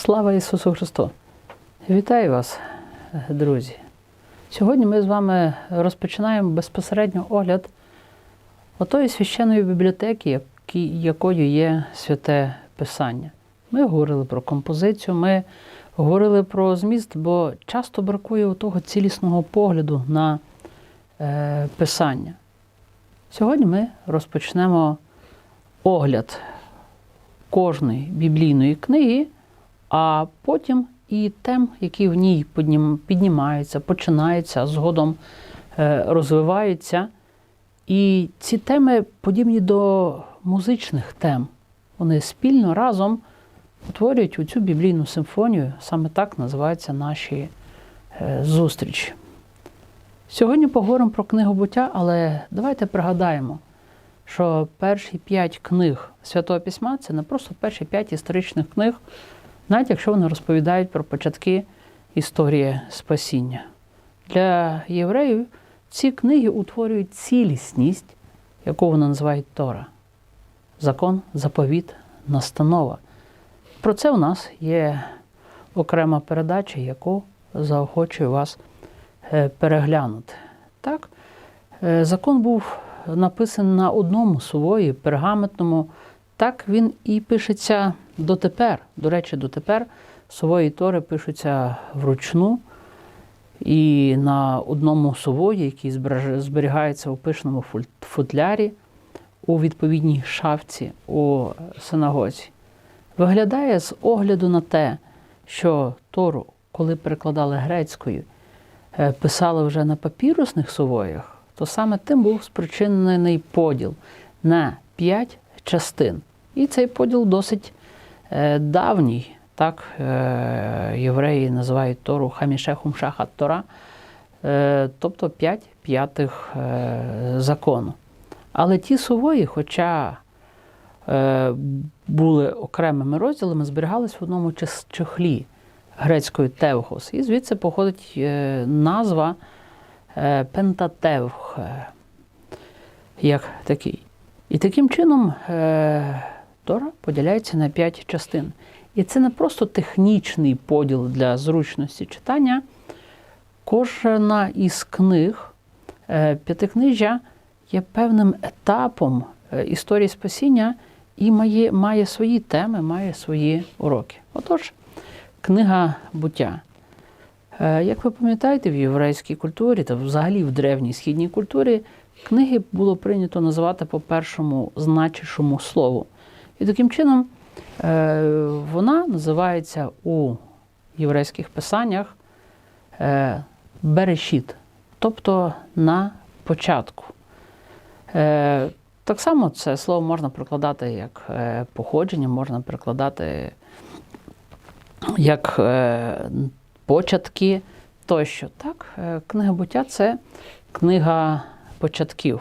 Слава Ісусу Христу! Вітаю вас, друзі! Сьогодні ми з вами розпочинаємо безпосередньо огляд отої священної бібліотеки, якою є святе Писання. Ми говорили про композицію, ми говорили про зміст, бо часто бракує того цілісного погляду на е, Писання. Сьогодні ми розпочнемо огляд кожної біблійної книги, а потім і тем, які в ній піднім- піднімаються, починаються, згодом е, розвиваються. І ці теми подібні до музичних тем. Вони спільно разом утворюють оцю біблійну симфонію. Саме так називаються наші е, зустрічі. Сьогодні поговоримо про книгу буття, але давайте пригадаємо, що перші п'ять книг Святого Письма це не просто перші п'ять історичних книг, навіть якщо вони розповідають про початки історії спасіння. Для євреїв ці книги утворюють цілісність, яку вони називають Тора. Закон, заповіт, настанова. Про це у нас є окрема передача, яку заохочую вас е, переглянути. Так, е, закон був написаний на одному сувої, пергаментному. Так він і пишеться дотепер. До речі, дотепер сувої Тори пишуться вручну і на одному сувої, який зберігається у пишному футлярі у відповідній шафці у синагозі. Виглядає з огляду на те, що Тору, коли перекладали грецькою, е, писали вже на папірусних сувоях, то саме тим був спричинений поділ на п'ять частин. І цей поділ досить давній. Так, е, євреї називають Тору Хамішехум Шахат Тора, е, тобто п'ять п'ятих е, закону. Але ті сувої, хоча е, були окремими розділами, зберігались в одному чохлі грецькою Тевхос. І звідси походить е, назва е, Пентатевх е, як такий. І таким чином е, Тора поділяється на п'ять частин. І це не просто технічний поділ для зручності читання. Кожна із книг е, п'ятикнижжя є певним етапом е, історії спасіння і має, має свої теми, має свої уроки. Отож, книга буття. Е, Як ви пам'ятаєте, в єврейській культурі та взагалі в древній східній культурі книги було прийнято називати по першому значущому слову. І таким чином е, вона називається у єврейських писаннях е, Берешіт, тобто на початку. Е, Так само це слово можна прикладати як походження, можна прикладати як початки тощо. Так, книга буття це книга початків,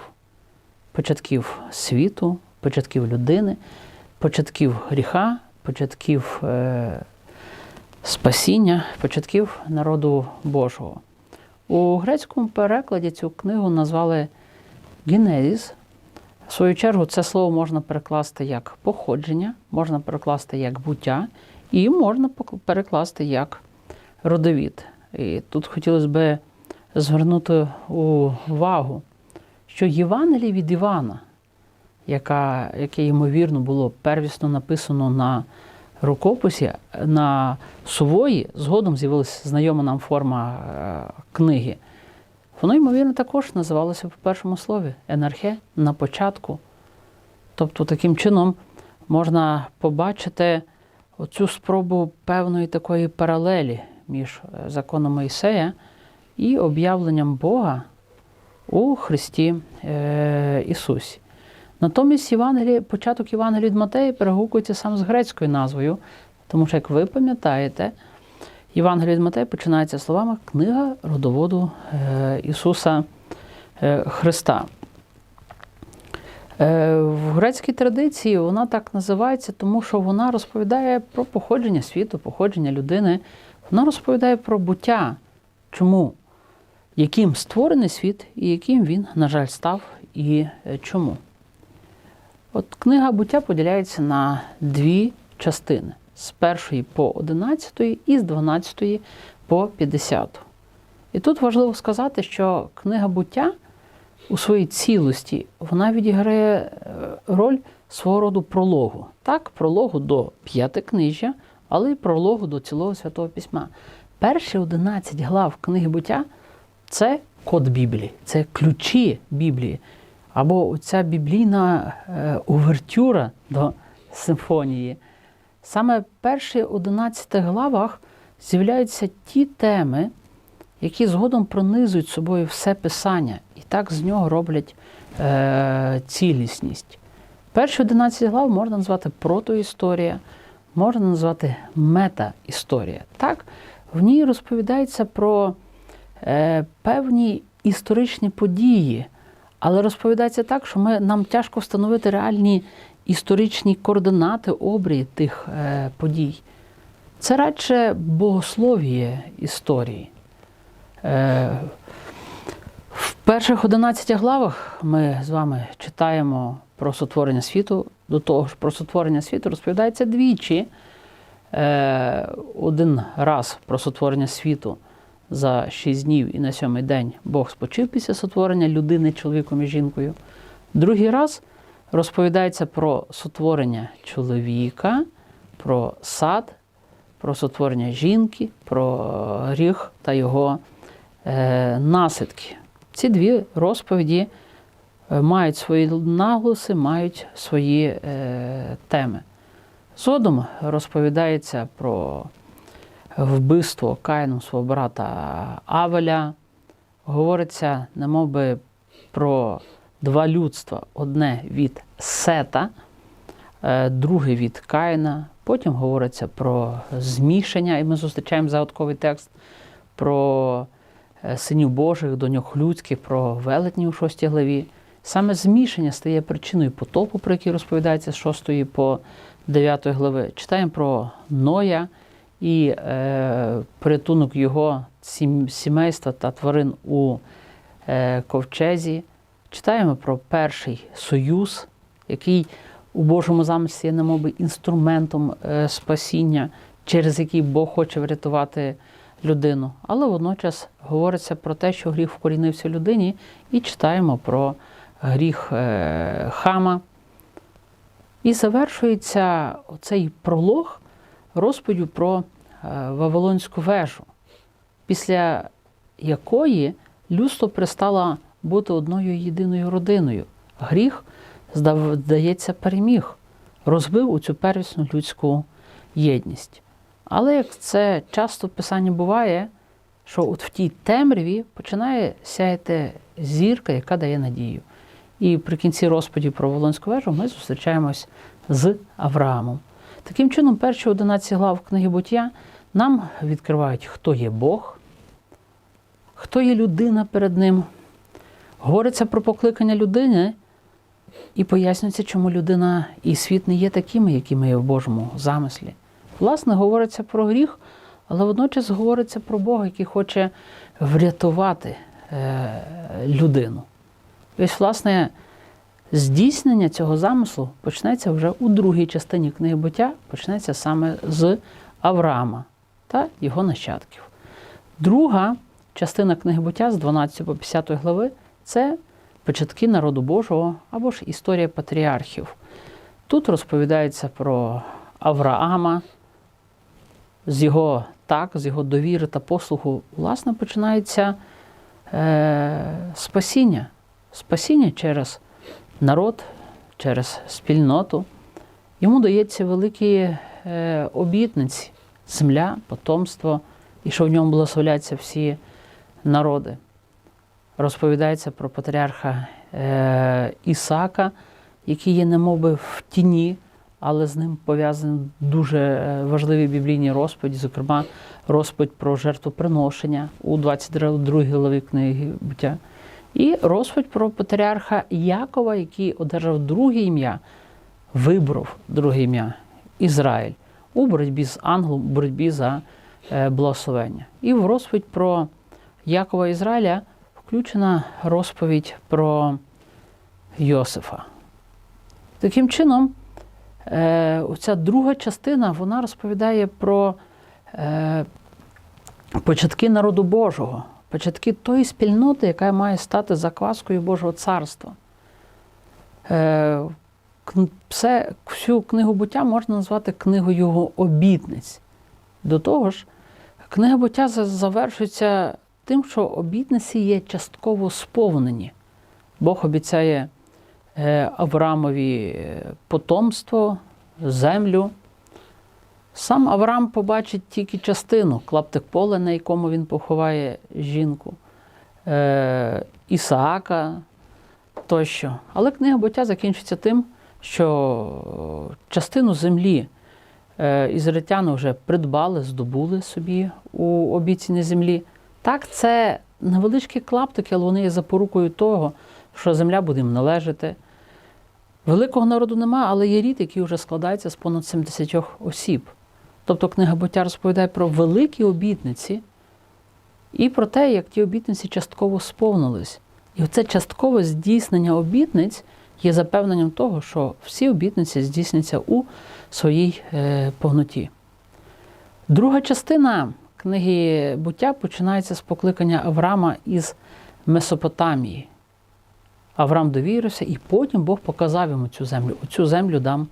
початків світу, початків людини, початків гріха, початків е, спасіння, початків народу Божого. У грецькому перекладі цю книгу назвали Генезіс. В свою чергу, це слово можна перекласти як походження, можна перекласти як буття, і можна перекласти як родовід. І тут хотілося б звернути увагу, що Євангеліє від Івана, яка, яке, ймовірно, було первісно написано на рукописі, на сувої, згодом з'явилася знайома нам форма е, книги. Воно, ймовірно, також називалося в першому слові енархе на початку. Тобто, таким чином можна побачити оцю спробу певної такої паралелі між е, законом Моїсея і об'явленням Бога у Христі е, Ісусі. Натомість Євангеліє, початок Євангелія від Матея перегукується сам з грецькою назвою, тому що, як ви пам'ятаєте, Євангеліє від Матея починається словами Книга родоводу е, Ісуса е, Христа. Е, В грецькій традиції вона так називається, тому що вона розповідає про походження світу, походження людини. Вона розповідає про буття. Чому? Яким створений світ і яким він, на жаль, став і чому. От книга буття поділяється на дві частини. з 1 по 11 і з 12 по 50. І тут важливо сказати, що книга буття у своїй цілості вона відіграє е, роль свого роду прологу. Так, прологу до п'ятикнижжя, але й прологу до цілого святого письма. Перші 11 глав книги буття це код Біблії, це ключі Біблії. Або ця біблійна е, увертюра до симфонії. Саме в перших 11 главах з'являються ті теми, які згодом пронизують собою все писання, і так з нього роблять е, цілісність. Перші 11 глав можна назвати протоісторія, можна назвати мета-історія. Так, в ній розповідається про е, певні історичні події, але розповідається так, що ми, нам тяжко встановити реальні історичні координати обрії тих е, подій. Це радше богослов'я історії. Е, в перших 11 главах ми з вами читаємо про сотворення світу. До того ж, про сотворення світу розповідається двічі. Е, Один раз про сотворення світу за 6 днів і на сьомий день Бог спочив після сотворення людини чоловіком і жінкою. Другий раз розповідається про сотворення чоловіка, про сад, про сотворення жінки, про гріх та його е, наслідки. Ці дві розповіді е, мають свої наголоси, мають свої е, теми. Згодом розповідається про вбивство Каїном свого брата Авеля. Говориться, немов би, про два людства: одне від Сета, е, друге від Каїна. Потім говориться про змішання, і ми зустрічаємо загадковий текст про е, синів Божих, доньок людських, про велетні у 6 главі. Саме змішання стає причиною потопу, про який розповідається з 6 по 9 глави. Читаємо про Ноя і е, порятунок його сімейства та тварин у е, ковчезі. Читаємо про перший союз, який у Божому замислі є немов би інструментом е, спасіння, через який Бог хоче врятувати людину. Але водночас говориться про те, що гріх вкорінився в людині, і читаємо про гріх е, Хама. І завершується цей пролог розповіддю про е, Вавилонську вежу, після якої людство перестало бути одною єдиною родиною. Гріх, здається, переміг, розбив у цю первісну людську єдність. Але як це часто в писанні буває, що от в тій темряві починає сяяти зірка, яка дає надію. І при кінці розповіді про Волонську вежу ми зустрічаємось з Авраамом. Таким чином, перші 11 глав книги буття нам відкривають, хто є Бог, хто є людина перед ним. Говориться про покликання людини і пояснюється, чому людина і світ не є такими, якими є в Божому замислі. Власне, говориться про гріх, але водночас говориться про Бога, який хоче врятувати е, людину. Ось, власне, здійснення цього замислу почнеться вже у другій частині книги буття, почнеться саме з Авраама та його нащадків. Друга частина книги буття з 12 по 50 глави це початки народу Божого або ж історія патріархів. Тут розповідається про Авраама, з його так, з його довіри та послугу, власне, починається е, спасіння. Спасіння через народ, через спільноту. Йому дається великі е, обітниці, земля, потомство, і що в ньому благословляться всі народи. Розповідається про патріарха е, Ісака, який є немовби в тіні, але з ним пов'язані дуже е, важливі біблійні розповіді, зокрема, розповідь про жертвоприношення у 22 главі книги буття. І розповідь про патріарха Якова, який одержав друге ім'я, вибрав друге ім'я Ізраїль у боротьбі з ангелом, у боротьбі за е, благословення. І в розповідь про Якова Ізраїля включена розповідь про Йосифа. Таким чином, е, оця друга частина вона розповідає про е, початки народу Божого, початки тої спільноти, яка має стати закваскою Божого царства. Е, все, всю книгу буття можна назвати книгою обітниць. До того ж, книга буття за- завершується тим, що обітниці є частково сповнені. Бог обіцяє е, Авраамові е, потомство, землю. Сам Авраам побачить тільки частину клаптик поля, на якому він поховає жінку, е, Ісаака тощо. Але книга буття закінчиться тим, що частину землі е, ізраїльтяни вже придбали, здобули собі у обіцяній землі. Так, це невеличкі клаптики, але вони є запорукою того, що земля буде їм належати. Великого народу нема, але є рід, який вже складається з понад 70 осіб. Тобто книга буття розповідає про великі обітниці і про те, як ті обітниці частково сповнились. І оце часткове здійснення обітниць є запевненням того, що всі обітниці здійсняться у своїй е, повноті. Друга частина книги буття починається з покликання Авраама із Месопотамії. Авраам довірився, і потім Бог показав йому цю землю. Оцю землю дам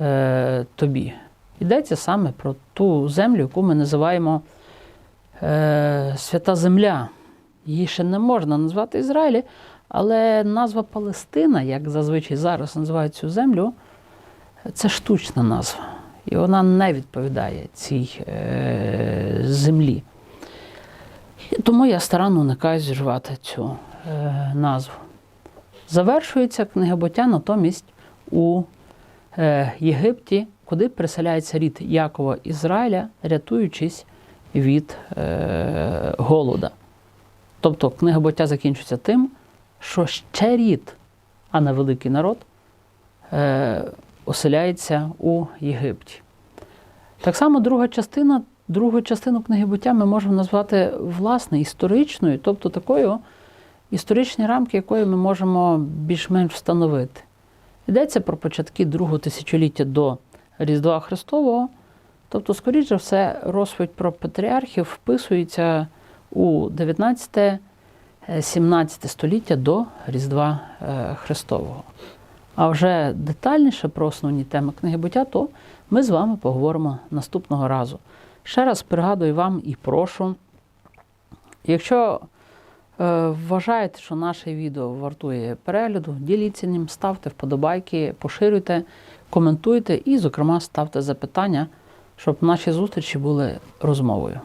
е, тобі. Йдеться саме про ту землю, яку ми називаємо е, Свята Земля. Її ще не можна назвати Ізраїлі, але назва Палестина, як зазвичай зараз називають цю землю, це штучна назва. І вона не відповідає цій е, землі. І тому я старанно уникаю зірвати цю е, назву. Завершується книга буття натомість у е, Єгипті, куди переселяється рід Якова Ізраїля, рятуючись від е, голода. Тобто книга буття закінчується тим, що ще рід, а не великий народ, е, оселяється у Єгипті. Так само друга частина, другу частину книги буття ми можемо назвати власне історичною, тобто такою історичні рамки, якої ми можемо більш-менш встановити. Йдеться про початки другого тисячоліття до Різдва Христового. Тобто, скоріш за все, розповідь про патріархів вписується у 19-17 століття до Різдва е, Христового. А вже детальніше про основні теми книги буття, то ми з вами поговоримо наступного разу. Ще раз пригадую вам і прошу, якщо е, вважаєте, що наше відео вартує перегляду, діліться ним, ставте вподобайки, поширюйте, коментуйте і, зокрема, ставте запитання, щоб наші зустрічі були розмовою.